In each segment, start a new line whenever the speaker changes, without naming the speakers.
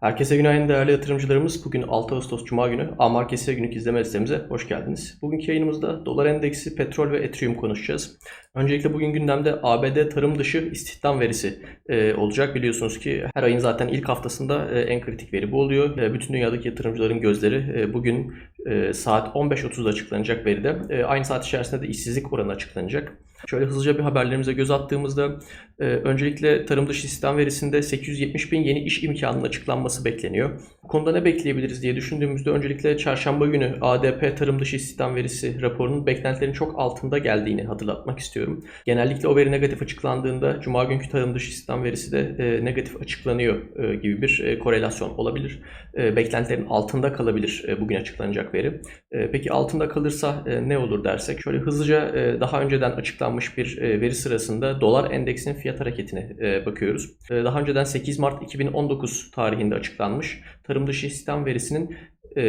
Herkese günaydın değerli yatırımcılarımız. Bugün 6 Ağustos Cuma günü A-Market hisse günlük izleme listemize hoş geldiniz. Bugünkü yayınımızda dolar endeksi, petrol ve Ethereum konuşacağız. Öncelikle bugün gündemde ABD tarım dışı istihdam verisi e, olacak. Biliyorsunuz ki her ayın zaten ilk haftasında e, en kritik veri bu oluyor. E, bütün dünyadaki yatırımcıların gözleri e, bugün e, saat 15.30'da açıklanacak veride. E, aynı saat içerisinde de işsizlik oranı açıklanacak. Şöyle hızlıca bir haberlerimize göz attığımızda e, öncelikle tarım dışı istihdam verisinde 870 bin yeni iş imkanının açıklanması bekleniyor. Bu konuda ne bekleyebiliriz diye düşündüğümüzde öncelikle çarşamba günü ADP tarım dışı istihdam verisi raporunun beklentilerin çok altında geldiğini hatırlatmak istiyorum. Genellikle o veri negatif açıklandığında cuma günkü tarım dışı istihdam verisi de e, negatif açıklanıyor e, gibi bir e, korelasyon olabilir. E, beklentilerin altında kalabilir e, bugün açıklanacak veri. E, peki altında kalırsa e, ne olur dersek şöyle hızlıca e, daha önceden açıklanmış bir e, veri sırasında dolar endeksinin fiyat hareketine e, bakıyoruz. E, daha önceden 8 Mart 2019 tarihinde açıklanmış tarım dışı istihdam verisinin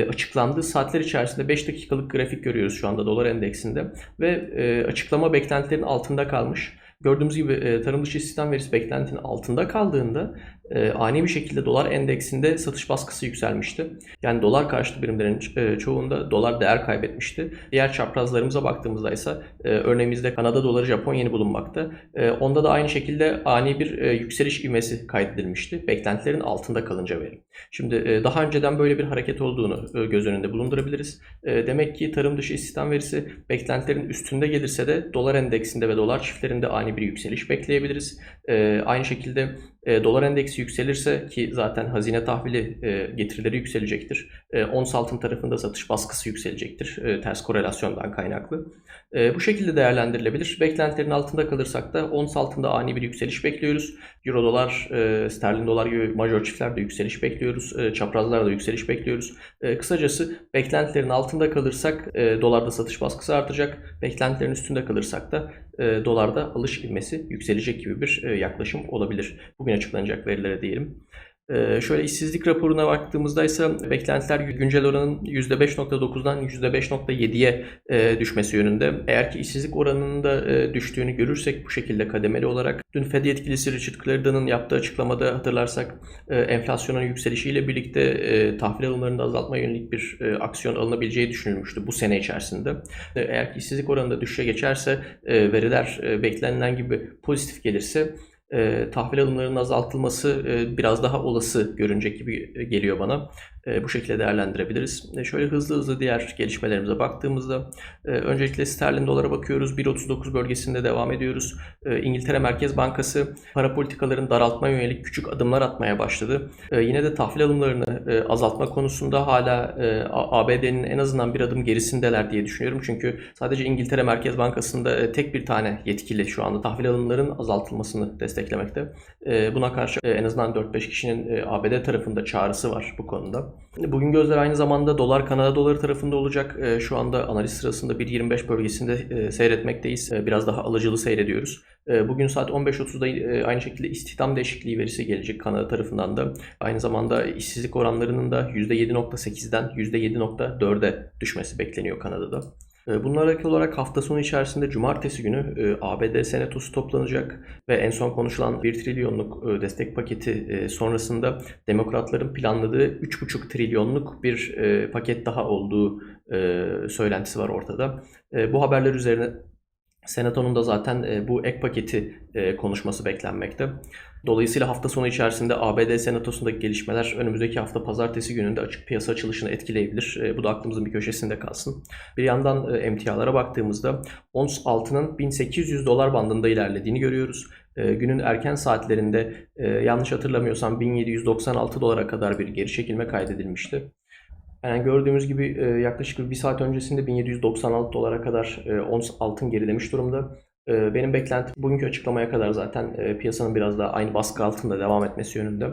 açıklandığı saatler içerisinde 5 dakikalık grafik görüyoruz şu anda dolar endeksinde ve açıklama beklentilerin altında kalmış. Gördüğümüz gibi e, tarım dışı istihdam verisi beklentinin altında kaldığında e, ani bir şekilde dolar endeksinde satış baskısı yükselmişti. Yani dolar karşıtı birimlerin e, çoğunda dolar değer kaybetmişti. Diğer çaprazlarımıza baktığımızda ise örneğimizde Kanada doları Japon yeni bulunmakta. Onda da aynı şekilde ani bir yükseliş ivmesi kaydedilmişti. Beklentilerin altında kalınca veri. Şimdi daha önceden böyle bir hareket olduğunu göz önünde bulundurabiliriz. Demek ki tarım dışı istihdam verisi beklentilerin üstünde gelirse de dolar endeksinde ve dolar çiftlerinde ani bir yükseliş bekleyebiliriz. E, aynı şekilde e, dolar endeksi yükselirse ki zaten hazine tahvili e, getirileri yükselecektir. E, ons altın tarafında satış baskısı yükselecektir. E, ters korelasyondan kaynaklı. E, bu şekilde değerlendirilebilir. Beklentilerin altında kalırsak da ons altında ani bir yükseliş bekliyoruz. Euro dolar, e, sterlin dolar gibi major çiftlerde yükseliş bekliyoruz. E, çaprazlarda yükseliş bekliyoruz. E, kısacası beklentilerin altında kalırsak e, dolarda satış baskısı artacak. Beklentilerin üstünde kalırsak da e, dolarda alış ivmesi yükselecek gibi bir e, yaklaşım olabilir. Bugün açıklanacak verilere diyelim. Ee, şöyle işsizlik raporuna baktığımızda ise beklentiler güncel oranın %5.9'dan %5.7'ye e, düşmesi yönünde. Eğer ki işsizlik oranının da e, düştüğünü görürsek bu şekilde kademeli olarak dün Fed yetkilisi Richard Claridon'ın yaptığı açıklamada hatırlarsak e, enflasyonun yükselişiyle birlikte tahvil alımlarını da azaltma yönelik bir aksiyon alınabileceği düşünülmüştü bu sene içerisinde. Eğer ki işsizlik oranı da düşüşe geçerse veriler beklenilen gibi pozitif gelirse tahvil alımlarının azaltılması biraz daha olası görünecek gibi geliyor bana. E, bu şekilde değerlendirebiliriz. E, şöyle hızlı hızlı diğer gelişmelerimize baktığımızda e, öncelikle sterlin dolara bakıyoruz. 1.39 bölgesinde devam ediyoruz. İngiltere Merkez Bankası para politikalarını daraltma yönelik küçük adımlar atmaya başladı. Yine de tahvil alımlarını azaltma konusunda hala ABD'nin en azından bir adım gerisindeler diye düşünüyorum. Çünkü sadece İngiltere Merkez Bankası'nda tek bir tane yetkili şu anda tahvil alımların azaltılmasını desteklemekte. Buna karşı en azından 4-5 kişinin ABD tarafında çağrısı var bu konuda. Bugün gözler aynı zamanda dolar Kanada doları tarafında olacak. E, şu anda analiz sırasında 1.25 bölgesinde e, seyretmekteyiz. E, biraz daha alıcılı seyrediyoruz. Bugün saat 15.30'da aynı şekilde istihdam değişikliği verisi gelecek Kanada tarafından da. Aynı zamanda işsizlik oranlarının da %7.8'den %7.4'e düşmesi bekleniyor Kanada'da. Bununla alakalı olarak hafta sonu içerisinde cumartesi günü ABD senatosu toplanacak ve en son konuşulan 1 trilyonluk destek paketi sonrasında demokratların planladığı 3,5 trilyonluk bir paket daha olduğu söylentisi var ortada. Bu haberler üzerine Senato'nun da zaten bu ek paketi konuşması beklenmekte. Dolayısıyla hafta sonu içerisinde ABD Senatosu'ndaki gelişmeler önümüzdeki hafta pazartesi gününde açık piyasa açılışını etkileyebilir. E, bu da aklımızın bir köşesinde kalsın. Bir yandan e, emtialara baktığımızda ons altının 1800 dolar bandında ilerlediğini görüyoruz. E, günün erken saatlerinde yanlış hatırlamıyorsam 1796 dolara kadar bir geri çekilme kaydedilmişti. Yani gördüğümüz gibi yaklaşık bir saat öncesinde 1796 dolara kadar ons altın gerilemiş durumda. Ee, benim beklentim bugünkü açıklamaya kadar zaten e, piyasanın biraz daha aynı baskı altında devam etmesi yönünde.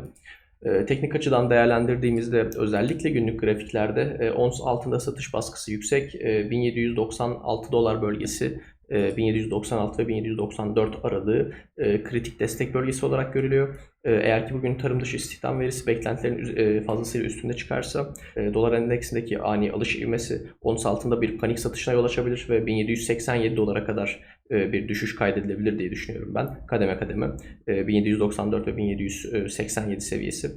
Teknik açıdan değerlendirdiğimizde özellikle günlük grafiklerde e, ons altında satış baskısı yüksek. 1796 e, dolar bölgesi 1796 ve 1794 aralığı kritik destek bölgesi olarak görülüyor. Eğer ki bugün tarım dışı istihdam verisi beklentilerin fazlasıyla üstünde çıkarsa dolar endeksindeki ani alış ivmesi ons altında bir panik satışına yol açabilir ve 1787 dolara kadar bir düşüş kaydedilebilir diye düşünüyorum ben kademe kademe 1794 ve 1787 seviyesi.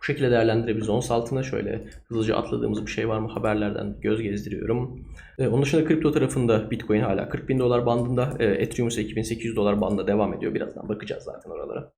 Bu şekilde değerlendirebiliriz. Ons altına şöyle hızlıca atladığımız bir şey var mı haberlerden göz gezdiriyorum. E, onun dışında kripto tarafında Bitcoin hala 40 bin dolar bandında, e, Ethereum ise 2800 dolar bandında devam ediyor. Birazdan bakacağız zaten oralara.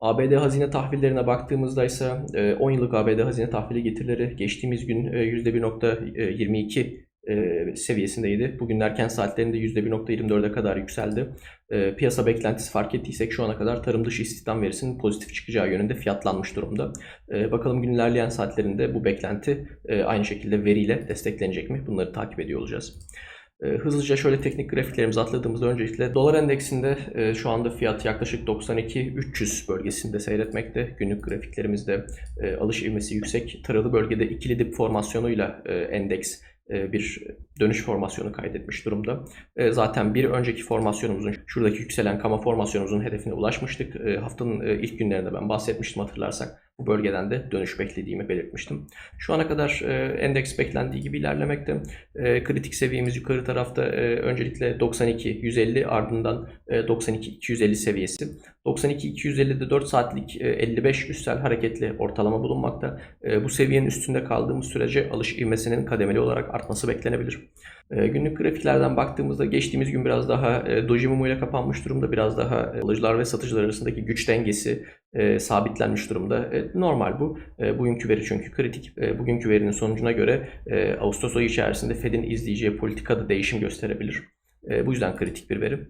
ABD hazine tahvillerine baktığımızda ise e, 10 yıllık ABD hazine tahvili getirileri geçtiğimiz gün e, %1.22 e, seviyesindeydi. Bugün erken saatlerinde %1.24'e kadar yükseldi. E, piyasa beklentisi fark ettiysek şu ana kadar tarım dışı istihdam verisinin pozitif çıkacağı yönünde fiyatlanmış durumda. E, bakalım gün ilerleyen saatlerinde bu beklenti e, aynı şekilde veriyle desteklenecek mi? Bunları takip ediyor olacağız. E, Hızlıca şöyle teknik grafiklerimizi atladığımızda öncelikle dolar endeksinde e, şu anda fiyat yaklaşık 92-300 bölgesinde seyretmekte. Günlük grafiklerimizde e, alış ivmesi yüksek. Taralı bölgede ikili dip formasyonuyla endeks bir dönüş formasyonu kaydetmiş durumda. E, Zaten bir önceki formasyonumuzun, şuradaki yükselen kama formasyonumuzun hedefine ulaşmıştık. E, Haftanın e, ilk günlerinde ben bahsetmiştim hatırlarsak. Bu bölgeden de dönüş beklediğimi belirtmiştim. Şu ana kadar e, endeks beklendiği gibi ilerlemekte. E, Kritik seviyemiz yukarı tarafta e, öncelikle 92-150 ardından e, 92-250 seviyesi. 92-250'de 4 saatlik e, 55 üstel hareketli ortalama bulunmakta. E, Bu seviyenin üstünde kaldığımız sürece alış ivmesinin kademeli olarak artması beklenebilir. E, Günlük grafiklerden baktığımızda geçtiğimiz gün biraz daha e, doji mumuyla kapanmış durumda. Biraz daha e, alıcılar ve satıcılar arasındaki güç dengesi e, sabitlenmiş durumda. E, normal bu. E, bugünkü veri çünkü kritik. Bugünkü verinin sonucuna göre Ağustos ayı içerisinde Fed'in izleyeceği politikada değişim gösterebilir. Bu yüzden kritik bir veri.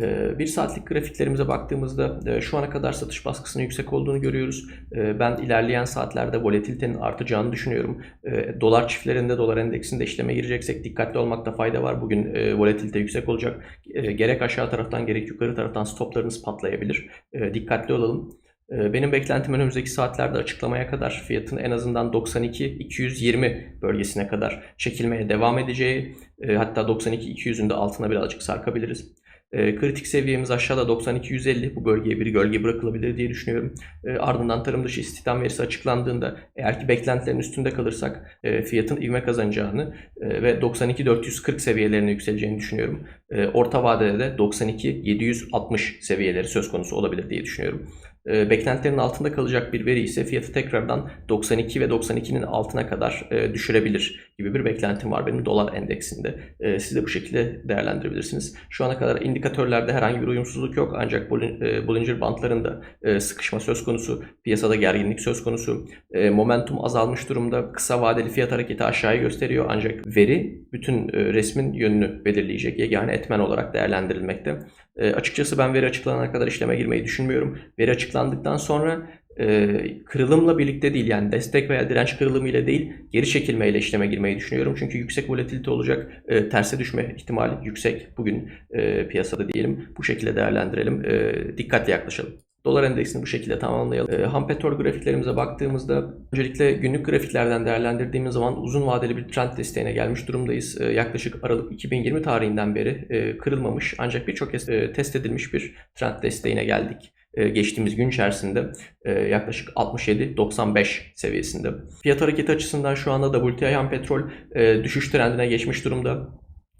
E, Bir saatlik grafiklerimize baktığımızda e, şu ana kadar satış baskısının yüksek olduğunu görüyoruz. E, Ben ilerleyen saatlerde volatilitenin artacağını düşünüyorum. E, Dolar çiftlerinde, dolar endeksinde işleme gireceksek dikkatli olmakta fayda var. Bugün e, volatilite yüksek olacak. Gerek aşağı taraftan gerek yukarı taraftan stoplarınız patlayabilir. Dikkatli olalım. Benim beklentim önümüzdeki saatlerde açıklamaya kadar fiyatın en azından 92-220 bölgesine kadar çekilmeye devam edeceği, e, hatta 92-200'ün de altına birazcık sarkabiliriz. E, Kritik seviyemiz aşağıda 92-150 bu bölgeye bir gölge bırakılabilir diye düşünüyorum. E, Ardından tarım dışı istihdam verisi açıklandığında eğer ki beklentilerin üstünde kalırsak e, fiyatın ivme kazanacağını e, ve 92-440 seviyelerine yükseleceğini düşünüyorum. E, Orta vadede de 92-760 seviyeleri söz konusu olabilir diye düşünüyorum. E, Beklentilerin altında kalacak bir veri ise fiyatı tekrardan 92 ve 92'nin altına kadar e, düşürebilir gibi bir beklentim var benim dolar endeksinde. E, Siz de bu şekilde değerlendirebilirsiniz. Şu ana kadar indikatörlerde herhangi bir uyumsuzluk yok ancak e, Bollinger bantlarında e, sıkışma söz konusu, piyasada gerginlik söz konusu, e, momentum azalmış durumda, kısa vadeli fiyat hareketi aşağıya gösteriyor ancak veri bütün e, resmin yönünü belirleyecek yegane etmen olarak değerlendirilmekte. E, açıkçası ben veri açıklanana kadar işleme girmeyi düşünmüyorum. Veri açıklandıktan sonra e, kırılımla birlikte değil yani destek veya direnç kırılımı ile değil geri çekilmeyle işleme girmeyi düşünüyorum. Çünkü yüksek volatilite olacak, e, terse düşme ihtimali yüksek bugün e, piyasada diyelim. Bu şekilde değerlendirelim, e, dikkatli yaklaşalım. Dolar endeksini bu şekilde tamamlayalım. E, ham petrol grafiklerimize baktığımızda öncelikle günlük grafiklerden değerlendirdiğimiz zaman uzun vadeli bir trend desteğine gelmiş durumdayız. E, yaklaşık Aralık 2020 tarihinden beri e, kırılmamış ancak birçok e, test edilmiş bir trend desteğine geldik. E, geçtiğimiz gün içerisinde e, yaklaşık 67-95 seviyesinde. Fiyat hareketi açısından şu anda WTI ham petrol e, düşüş trendine geçmiş durumda.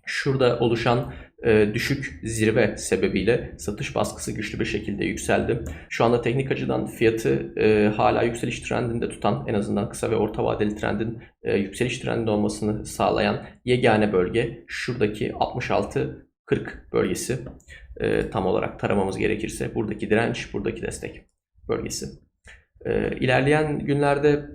Şurada oluşan düşük zirve sebebiyle satış baskısı güçlü bir şekilde yükseldi. Şu anda teknik açıdan fiyatı hala yükseliş trendinde tutan en azından kısa ve orta vadeli trendin yükseliş trendinde olmasını sağlayan yegane bölge şuradaki 66-40 bölgesi e, tam olarak taramamız gerekirse buradaki direnç, buradaki destek bölgesi. E, ilerleyen günlerde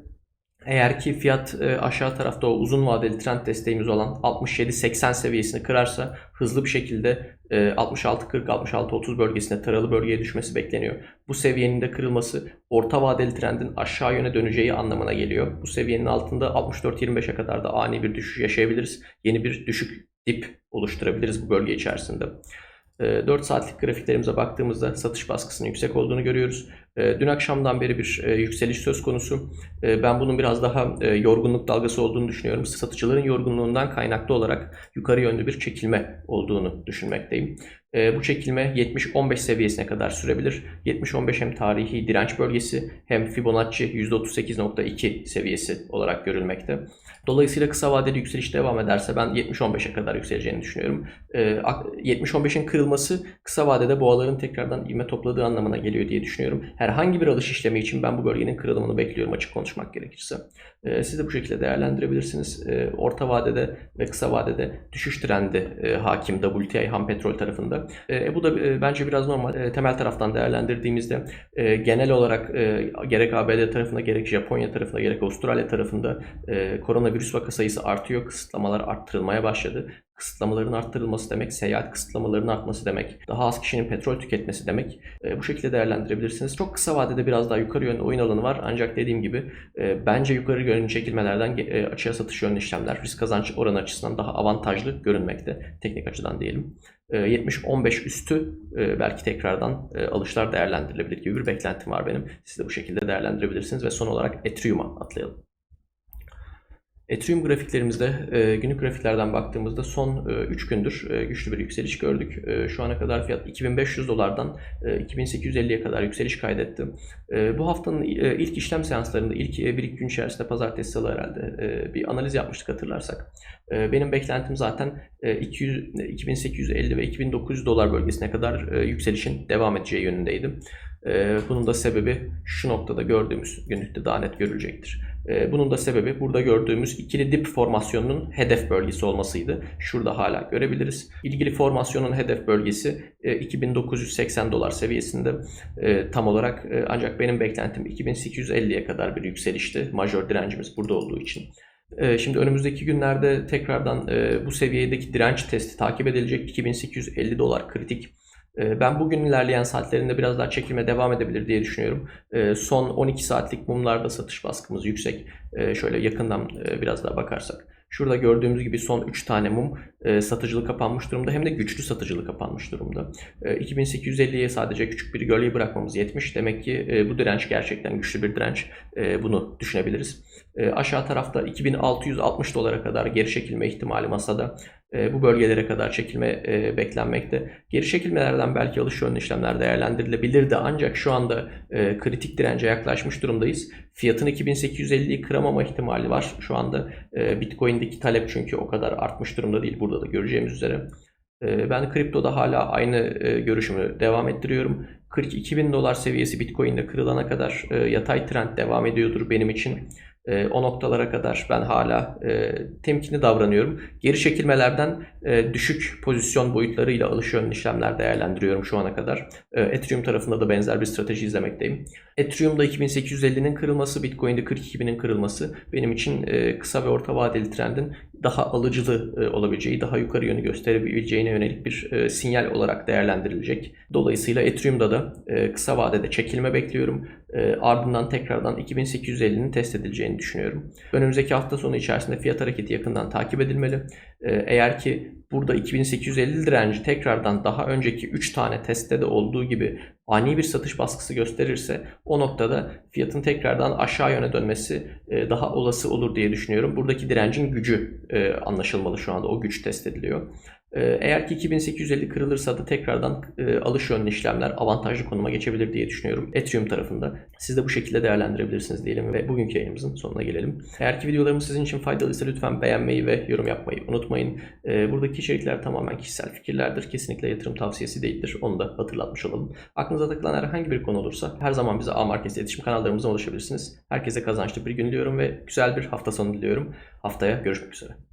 eğer ki fiyat e, aşağı tarafta o uzun vadeli trend desteğimiz olan 67-80 seviyesini kırarsa hızlı bir şekilde e, 66-40, 66-30 bölgesine taralı bölgeye düşmesi bekleniyor. Bu seviyenin de kırılması orta vadeli trendin aşağı yöne döneceği anlamına geliyor. Bu seviyenin altında 64-25'e kadar da ani bir düşüş yaşayabiliriz. Yeni bir düşük dip oluşturabiliriz bu bölge içerisinde. 4 saatlik grafiklerimize baktığımızda satış baskısının yüksek olduğunu görüyoruz. E, Dün akşamdan beri bir e, yükseliş söz konusu. E, Ben bunun biraz daha e, yorgunluk dalgası olduğunu düşünüyorum. Satıcıların yorgunluğundan kaynaklı olarak yukarı yönlü bir çekilme olduğunu düşünmekteyim. Bu çekilme 70-15 seviyesine kadar sürebilir. 70-15 hem tarihi direnç bölgesi hem Fibonacci %38.2 seviyesi olarak görülmekte. Dolayısıyla kısa vadeli yükseliş devam ederse ben 70-15'e kadar yükseleceğini düşünüyorum. E, ak- 70-15'in kırılması kısa vadede boğaların tekrardan ivme topladığı anlamına geliyor diye düşünüyorum. herhangi bir alış işlemi için ben bu bölgenin kırılımını bekliyorum açık konuşmak gerekirse. E, siz de bu şekilde değerlendirebilirsiniz. E, orta vadede ve kısa vadede düşüş trendi e, hakim WTI ham petrol tarafında. E, bu da e, bence biraz normal. E, temel taraftan değerlendirdiğimizde genel olarak gerek ABD tarafında gerek Japonya tarafında gerek Avustralya tarafında e, koronavirüs vaka sayısı artıyor. Kısıtlamalar arttırılmaya başladı. Kısıtlamaların arttırılması demek, seyahat kısıtlamalarının artması demek, daha az kişinin petrol tüketmesi demek. E, bu şekilde değerlendirebilirsiniz. Çok kısa vadede biraz daha yukarı yönlü oyun alanı var. Ancak dediğim gibi e, bence yukarı yönlü çekilmelerden e, açığa satış yönlü işlemler risk kazanç oranı açısından daha avantajlı görünmekte. Teknik açıdan diyelim. E, 70-15 üstü e, belki tekrardan e, alışlar değerlendirilebilir gibi bir beklentim var benim. Siz de bu şekilde değerlendirebilirsiniz ve son olarak Ethereum'a atlayalım. Ethereum grafiklerimizde e, günlük grafiklerden baktığımızda son 3 gündür e, güçlü bir yükseliş gördük. E, şu ana kadar fiyat 2500 dolardan e, 2850'ye kadar yükseliş kaydetti. E, bu haftanın e, ilk işlem seanslarında ilk e, bir iki gün içerisinde pazartesi salı herhalde e, bir analiz yapmıştık hatırlarsak. E, benim beklentim zaten e, 200, 2850 ve 2900 dolar bölgesine kadar e, yükselişin devam edeceği yönündeydi. E, bunun da sebebi şu noktada gördüğümüz günlükte daha net görülecektir. E, bunun da sebebi burada gördüğümüz ikili dip formasyonunun hedef bölgesi olmasıydı. Şurada hala görebiliriz. İlgili formasyonun hedef bölgesi e, 2980 dolar seviyesinde e, tam olarak e, ancak benim beklentim 2850'ye kadar bir yükselişti. Majör direncimiz burada olduğu için. E, Şimdi önümüzdeki günlerde tekrardan e, bu seviyedeki direnç testi takip edilecek 2850 dolar kritik. E, Ben bugün ilerleyen saatlerinde biraz daha çekilme devam edebilir diye düşünüyorum. E, Son 12 saatlik mumlarda satış baskımız yüksek. E, Şöyle yakından e, biraz daha bakarsak. Şurada gördüğümüz gibi son 3 tane mum e, satıcılı kapanmış durumda hem de güçlü satıcılı kapanmış durumda. E, 2850'ye sadece küçük bir gölge bırakmamız yetmiş. Demek ki e, bu direnç gerçekten güçlü bir direnç. E, bunu düşünebiliriz. Aşağı tarafta 2660 dolara kadar geri çekilme ihtimali masada. E, bu bölgelere kadar çekilme e, beklenmekte. Geri çekilmelerden belki alış yönlü işlemler değerlendirilebilirdi ancak şu anda e, kritik dirence yaklaşmış durumdayız. Fiyatın 2850'yi kıramama ihtimali var. Şu anda Bitcoin'deki talep çünkü o kadar artmış durumda değil. Burada da göreceğimiz üzere. E, ben kriptoda hala aynı görüşümü devam ettiriyorum. 42 bin dolar seviyesi Bitcoin'de kırılana kadar yatay trend devam ediyordur benim için. E, o noktalara kadar ben hala e, temkinli davranıyorum. Geri çekilmelerden e, düşük pozisyon boyutlarıyla alış yönlü işlemler değerlendiriyorum şu ana kadar. E, Ethereum tarafında da benzer bir strateji izlemekteyim. Ethereum'da 2850'nin kırılması, Bitcoin'de 42.000'in kırılması benim için e, kısa ve orta vadeli trendin daha alıcılı e, olabileceği, daha yukarı yönü gösterebileceğine yönelik bir e, sinyal olarak değerlendirilecek. Dolayısıyla Ethereum'da da kısa vadede çekilme bekliyorum. Ardından tekrardan 2850'nin test edileceğini düşünüyorum. Önümüzdeki hafta sonu içerisinde fiyat hareketi yakından takip edilmeli. Eğer ki burada 2850 direnci tekrardan daha önceki 3 tane testte de olduğu gibi ani bir satış baskısı gösterirse o noktada fiyatın tekrardan aşağı yöne dönmesi e, daha olası olur diye düşünüyorum. Buradaki direncin gücü e, anlaşılmalı şu anda. O güç test ediliyor. E, Eğer ki 2850 kırılırsa da tekrardan e, alış yönlü işlemler avantajlı konuma geçebilir diye düşünüyorum Ethereum tarafında. Siz de bu şekilde değerlendirebilirsiniz diyelim ve bugünkü yayınımızın sonuna gelelim. Eğer ki videolarımız sizin için faydalıysa lütfen beğenmeyi ve yorum yapmayı unutmayın. E, Buradaki içerikler tamamen kişisel fikirlerdir. Kesinlikle yatırım tavsiyesi değildir. Onu da hatırlatmış olalım. Aklınıza takılan herhangi bir konu olursa her zaman bize A Markets iletişim kanallarımızdan ulaşabilirsiniz. Herkese kazançlı bir gün diliyorum ve güzel bir hafta sonu diliyorum. Haftaya görüşmek üzere.